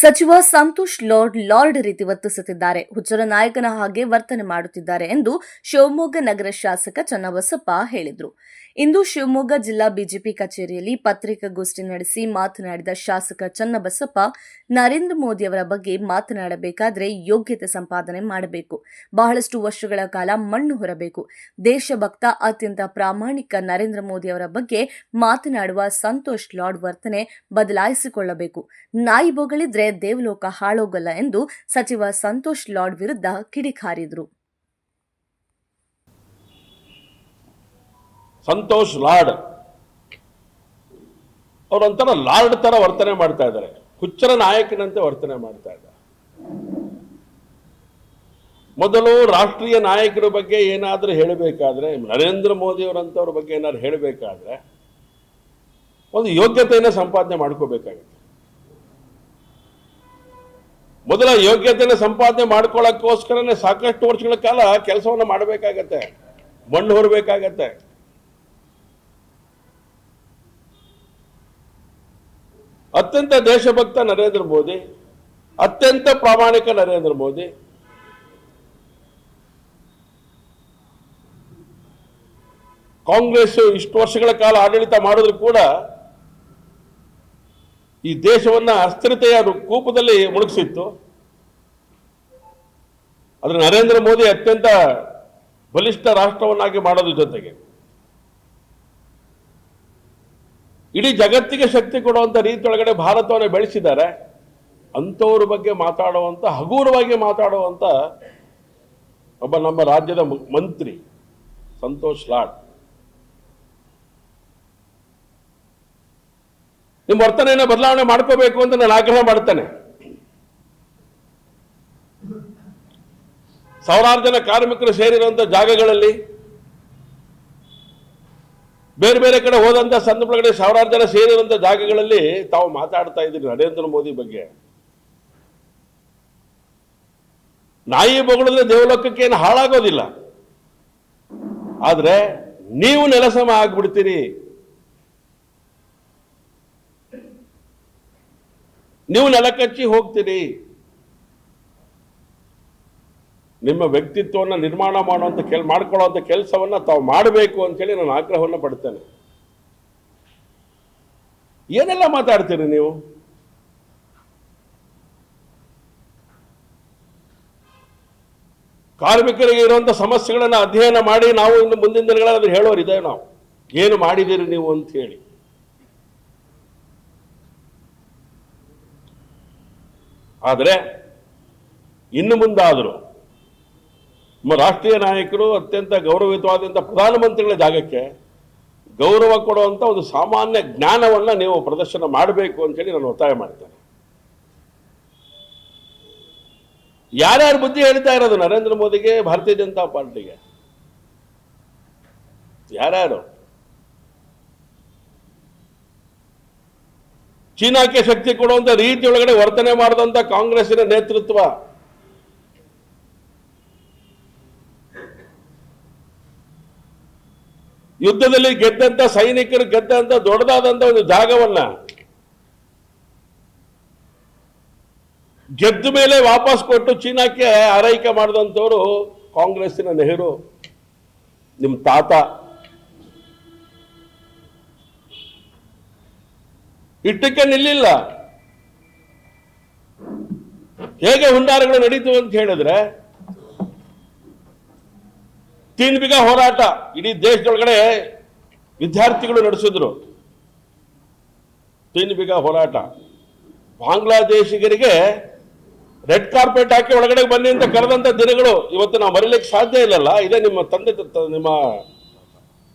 ಸಚಿವ Santosh lord lord ರೀತಿ ವರ್ತಿಸುತ್ತಿದ್ದಾರೆ. ಹುಚ್ಚರ ನಾಯಕನ ಹಾಗೆ ವರ್ತನೆ ಮಾಡುತ್ತಿದ್ದಾರೆ ಎಂದು ಶಿವಮೊಗ್ಗ ನಗರ ಶಾಸಕ ಚನ್ನಬಸಪ್ಪ ಹೇಳಿದರು. ಇಂದು ಶಿವಮೊಗ್ಗ ಜಿಲ್ಲಾ ಬಿಜೆಪಿ ಕಚೇರಿಯಲ್ಲಿ ಪತ್ರಿಕಾಗೋಷ್ಠಿ ನಡೆಸಿ ಮಾತನಾಡಿದ ಶಾಸಕ ಚನ್ನಬಸಪ್ಪ, ನರೇಂದ್ರ ಮೋದಿ ಅವರ ಬಗ್ಗೆ ಮಾತನಾಡಬೇಕಾದರೆ ಯೋಗ್ಯತೆ ಸಂಪಾದನೆ ಮಾಡಬೇಕು. ಬಹಳಷ್ಟು ವರ್ಷಗಳ ಕಾಲ ಮಣ್ಣು ಹೊರಬೇಕು. ದೇಶಭಕ್ತ ಅತ್ಯಂತ ಪ್ರಾಮಾಣಿಕ ನರೇಂದ್ರ ಮೋದಿ ಅವರ ಬಗ್ಗೆ ಮಾತನಾಡುವ ಸಂತೋಷ್ ಲಾರ್ಡ್ ವರ್ತನೆ ಬದಲಾಯಿಸಿಕೊಳ್ಳಬೇಕು. ನಾಯಿ ಬೊಗಳಿದ್ರೆ ದೇವಲೋಕ ಹಾಳೋಗಲ್ಲ ಎಂದು ಸಚಿವ ಸಂತೋಷ್ ಲಾರ್ಡ್ ವಿರುದ್ಧ ಕಿಡಿಕಾರಿದರು. ಸಂತೋಷ್ ಲಾಡ್ ಅವರೊಂಥರ ಲಾರ್ಡ್ ತರ ವರ್ತನೆ ಮಾಡ್ತಾ ಇದ್ದಾರೆ. ಹುಚ್ಚರ ನಾಯಕನಂತೆ ವರ್ತನೆ ಮಾಡ್ತಾ ಇದ್ದಾರೆ. ಮೊದಲು ರಾಷ್ಟ್ರೀಯ ನಾಯಕರ ಬಗ್ಗೆ ಏನಾದರೂ ಹೇಳಬೇಕಾದ್ರೆ, ನರೇಂದ್ರ ಮೋದಿ ಅವರಂತವ್ರ ಬಗ್ಗೆ ಏನಾದ್ರು ಹೇಳಬೇಕಾದ್ರೆ, ಒಂದು ಯೋಗ್ಯತೆಯನ್ನು ಸಂಪಾದನೆ ಮಾಡ್ಕೋಬೇಕಾಗುತ್ತೆ. ಮೊದಲ ಯೋಗ್ಯತೆಯನ್ನು ಸಂಪಾದನೆ ಮಾಡ್ಕೊಳ್ಳೋಕ್ಕೋಸ್ಕರನೇ ಸಾಕಷ್ಟು ವರ್ಷಗಳ ಕಾಲ ಕೆಲಸವನ್ನು ಮಾಡಬೇಕಾಗತ್ತೆ. ಮಣ್ಣು ಹೊರಬೇಕಾಗತ್ತೆ ಅತ್ಯಂತ ದೇಶಭಕ್ತ ನರೇಂದ್ರ ಮೋದಿ, ಅತ್ಯಂತ ಪ್ರಾಮಾಣಿಕ ನರೇಂದ್ರ ಮೋದಿ, ಕಾಂಗ್ರೆಸ್ ಇಷ್ಟು ವರ್ಷಗಳ ಕಾಲ ಆಡಳಿತ ಮಾಡಿದ್ರು ಕೂಡ ಈ ದೇಶವನ್ನ ಅಸ್ಥಿರತೆಯ ಕೂಪದಲ್ಲಿ ಮುಳುಗಿಸಿತ್ತು ಆದರೆ ನರೇಂದ್ರ ಮೋದಿ ಅತ್ಯಂತ ಬಲಿಷ್ಠ ರಾಷ್ಟ್ರವನ್ನಾಗಿ ಮಾಡೋದ್ರ ಜೊತೆಗೆ ಇಡೀ ಜಗತ್ತಿಗೆ ಶಕ್ತಿ ಕೊಡುವಂಥ ರೀತಿಯೊಳಗಡೆ ಭಾರತವನ್ನು ಬೆಳೆಸಿದ್ದಾರೆ. ಅಂಥವ್ರ ಬಗ್ಗೆ ಮಾತಾಡುವಂಥ ಹಗುರವಾಗಿ ಮಾತಾಡುವಂಥ ಒಬ್ಬ ನಮ್ಮ ರಾಜ್ಯದ ಮಂತ್ರಿ ಸಂತೋಷ್ ಲಾಡ್. ನಿಮ್ಮ ವರ್ತನೆಯನ್ನು ಬದಲಾವಣೆ ಮಾಡ್ಕೋಬೇಕು ಅಂತ ನಾನು ಆಗ್ರಹ ಮಾಡ್ತೇನೆ. ಸಾವಿರಾರು ಜನ ಕಾರ್ಮಿಕರು ಸೇರಿರುವಂಥ ಜಾಗಗಳಲ್ಲಿ ಬೇರೆ ಬೇರೆ ಕಡೆ ಹೋದಂತ ಸಂದರ್ಭಗಳಲ್ಲಿ ಸಾವಿರಾರು ಜನ ಸೇರಿರುವಂತ ಜಾಗಗಳಲ್ಲಿ ತಾವು ಮಾತಾಡ್ತಾ ಇದ್ದೀರಿ ನರೇಂದ್ರ ಮೋದಿ ಬಗ್ಗೆ. ನಾಯಿ ಬೊಗಳಿದ್ರೆ ದೇವಲೋಕಕ್ಕೆ ಏನು ಹಾಳಾಗೋದಿಲ್ಲ. ಆದ್ರೆ ನೀವು ನೆಲಸಮ ಆಗ್ಬಿಡ್ತೀರಿ. ನೀವು ನೆಲಕಚ್ಚಿ ಹೋಗ್ತೀರಿ. ನಿಮ್ಮ ವ್ಯಕ್ತಿತ್ವವನ್ನು ನಿರ್ಮಾಣ ಮಾಡುವಂಥ ಕೆಲ್ ಮಾಡ್ಕೊಳ್ಳೋವಂಥ ಕೆಲಸವನ್ನ ತಾವು ಮಾಡಬೇಕು ಅಂತೇಳಿ ನಾನು ಆಗ್ರಹವನ್ನು ಪಡ್ತೇನೆ. ಏನೆಲ್ಲ ಮಾತಾಡ್ತೀರಿ ನೀವು? ಕಾರ್ಮಿಕರಿಗೆ ಇರುವಂಥ ಸಮಸ್ಯೆಗಳನ್ನ ಅಧ್ಯಯನ ಮಾಡಿ ನಾವು ಇನ್ನು ಮುಂದಿನ ದಿನಗಳಲ್ಲಿ ಹೇಳೋರು ಹೇಳೋರಿದೆ ನಾವು. ಏನು ಮಾಡಿದ್ದೀರಿ ನೀವು ಅಂತ ಹೇಳಿ. ಆದರೆ ಇನ್ನು ಮುಂದಾದರೂ ನಮ್ಮ ರಾಷ್ಟ್ರೀಯ ನಾಯಕರು ಅತ್ಯಂತ ಗೌರವಿತವಾದಂಥ ಪ್ರಧಾನಮಂತ್ರಿಗಳ ಜಾಗಕ್ಕೆ ಗೌರವ ಕೊಡುವಂಥ ಒಂದು ಸಾಮಾನ್ಯ ಜ್ಞಾನವನ್ನ ನೀವು ಪ್ರದರ್ಶನ ಮಾಡಬೇಕು ಅಂತೇಳಿ ನಾನು ಒತ್ತಾಯ ಮಾಡ್ತೇನೆ. ಯಾರ್ಯಾರು ಬುದ್ಧಿ ಹೇಳ್ತಾ ಇರೋದು ನರೇಂದ್ರ ಮೋದಿಗೆ, ಭಾರತೀಯ ಜನತಾ ಪಾರ್ಟಿಗೆ? ಯಾರ್ಯಾರು? ಚೀನಾಕ್ಕೆ ಶಕ್ತಿ ಕೊಡುವಂಥ ರೀತಿಯೊಳಗಡೆ ವರ್ತನೆ ಮಾಡಿದಂಥ ಕಾಂಗ್ರೆಸ್ಸಿನ ನೇತೃತ್ವ ಯುದ್ಧದಲ್ಲಿ ಗೆದ್ದಂತ ಸೈನಿಕರು, ಗೆದ್ದಂತ ದೊಡ್ಡದಾದಂತ ಒಂದು ಜಾಗವನ್ನ ಗೆದ್ದ ಮೇಲೆ ವಾಪಸ್ ಕೊಟ್ಟು ಚೀನಾಕ್ಕೆ ಆರೈಕೆ ಮಾಡಿದಂಥವರು ಕಾಂಗ್ರೆಸ್ಸಿನ ನೆಹರು ನಿಮ್ಮ ತಾತ. ಇಟ್ಟಕ್ಕೆ ನಿಲ್ಲಿಲ್ಲ. ಹೇಗೆ ಹುಂಡಾರಗಳು ನಡೀತು ಅಂತ ಹೇಳಿದ್ರೆ ತೀನ್ ಬಿಗ ಹೋರಾಟ. ಇಡೀ ದೇಶದೊಳಗಡೆ ವಿದ್ಯಾರ್ಥಿಗಳು ನಡೆಸಿದ್ರು. ತೀನ್ ಬಿಗ ಹೋರಾಟ. ಬಾಂಗ್ಲಾದೇಶಿಗರಿಗೆ ರೆಡ್ ಕಾರ್ಪೆಟ್ ಹಾಕಿ ಒಳಗಡೆ ಬನ್ನಿ ಅಂತ ಕರೆದಂತ ದಿನಗಳು ಇವತ್ತು ನಾವು ಮರಿಲಿಕ್ಕೆ ಸಾಧ್ಯ ಇಲ್ಲಲ್ಲ. ಇದೇ ನಿಮ್ಮ ತಂದೆ ನಿಮ್ಮ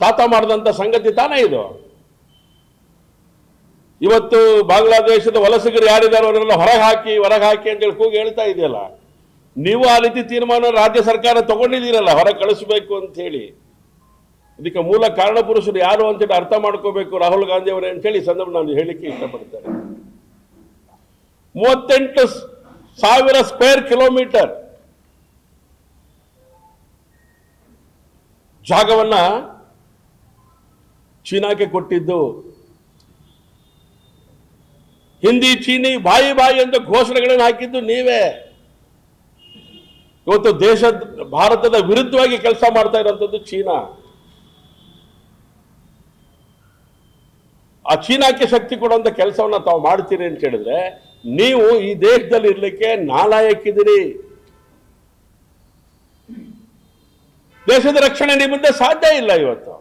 ತಾತ ಮಾಡಿದಂತ ಸಂಗತಿ ತಾನೇ ಇದು. ಇವತ್ತು ಬಾಂಗ್ಲಾದೇಶದ ವಲಸಿಗರು ಯಾರಿದ್ದಾರೆ ಅವರೆಲ್ಲ ಹೊರಗೆ ಹಾಕಿ ಹೊರಗೆ ಹಾಕಿ ಅಂತೇಳಿ ಕೂಗಿ ಹೇಳ್ತಾ ಇದೆಯಲ್ಲ. ನೀವು ಆ ರೀತಿ ತೀರ್ಮಾನ ರಾಜ್ಯ ಸರ್ಕಾರ ತಗೊಂಡಿದ್ದೀರಲ್ಲ, ಹೊರ ಕಳಿಸಬೇಕು ಅಂತ ಹೇಳಿ. ಇದಕ್ಕೆ ಮೂಲ ಕಾರಣ ಪುರುಷರು ಯಾರು ಅಂತೇಳಿ ಅರ್ಥ ಮಾಡ್ಕೋಬೇಕು ರಾಹುಲ್ ಗಾಂಧಿ ಅವರೇ ಅಂತೇಳಿ ಸಂದರ್ಭ ನಾನು ಹೇಳಿಕೆ ಇಷ್ಟಪಡ್ತೇನೆ. ಮೂವತ್ತೆಂಟು ಸಾವಿರ ಸ್ಕ್ವೇರ್ ಕಿಲೋಮೀಟರ್ ಜಾಗವನ್ನ ಚೀನಾಕ್ಕೆ ಕೊಟ್ಟಿದ್ದು. ಹಿಂದಿ, ಚೀನಿ ಬಾಯಿ ಬಾಯಿ ಅಂತ ಘೋಷಣೆಗಳನ್ನು ಹಾಕಿದ್ದು ನೀವೇ. ಇವತ್ತು ದೇಶ ಭಾರತದ ವಿರುದ್ಧವಾಗಿ ಕೆಲಸ ಮಾಡ್ತಾ ಇರೋಂಥದ್ದು ಚೀನಾ. ಆ ಚೀನಾಕ್ಕೆ ಶಕ್ತಿ ಕೊಡುವಂತ ಕೆಲಸವನ್ನ ತಾವು ಮಾಡ್ತೀರಿ ಅಂತ ಹೇಳಿದ್ರೆ, ನೀವು ಈ ದೇಶದಲ್ಲಿ ಇರ್ಲಿಕ್ಕೆ ನಾಲಾಯಕ್ಕಿದ್ದೀರಿ. ದೇಶದ ರಕ್ಷಣೆ ನಿಮ್ಮಿಂದ ಸಾಧ್ಯ ಇಲ್ಲ ಇವತ್ತು.